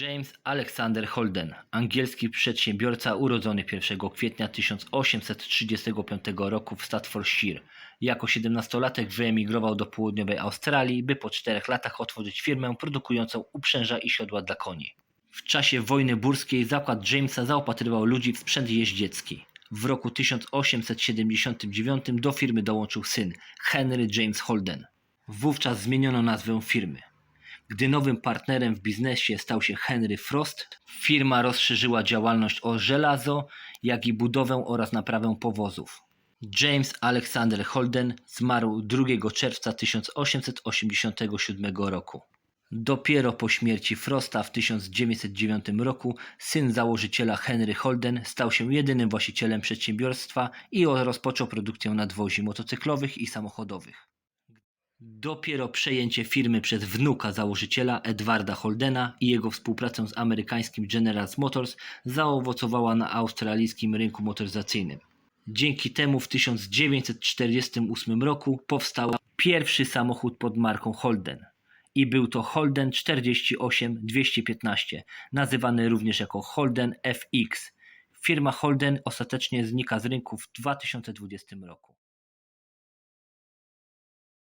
James Alexander Holden, angielski przedsiębiorca urodzony 1 kwietnia 1835 roku w Staffordshire. Jako 17-latek wyemigrował do południowej Australii, by po czterech latach otworzyć firmę produkującą uprzęża i siodła dla koni. W czasie wojny burskiej zakład Jamesa zaopatrywał ludzi w sprzęt jeździecki. W roku 1879 do firmy dołączył syn, Henry James Holden. Wówczas zmieniono nazwę firmy. Gdy nowym partnerem w biznesie stał się Henry Frost, firma rozszerzyła działalność o żelazo, jak i budowę oraz naprawę powozów. James Alexander Holden zmarł 2 czerwca 1887 roku. Dopiero po śmierci Frosta w 1909 roku syn założyciela Henry Holden stał się jedynym właścicielem przedsiębiorstwa i rozpoczął produkcję nadwozi motocyklowych i samochodowych. Dopiero przejęcie firmy przez wnuka założyciela Edwarda Holdena i jego współpracę z amerykańskim General Motors zaowocowała na australijskim rynku motoryzacyjnym. Dzięki temu w 1948 roku powstał pierwszy samochód pod marką Holden i był to Holden 48215, nazywany również jako Holden FX. Firma Holden ostatecznie znika z rynku w 2020 roku.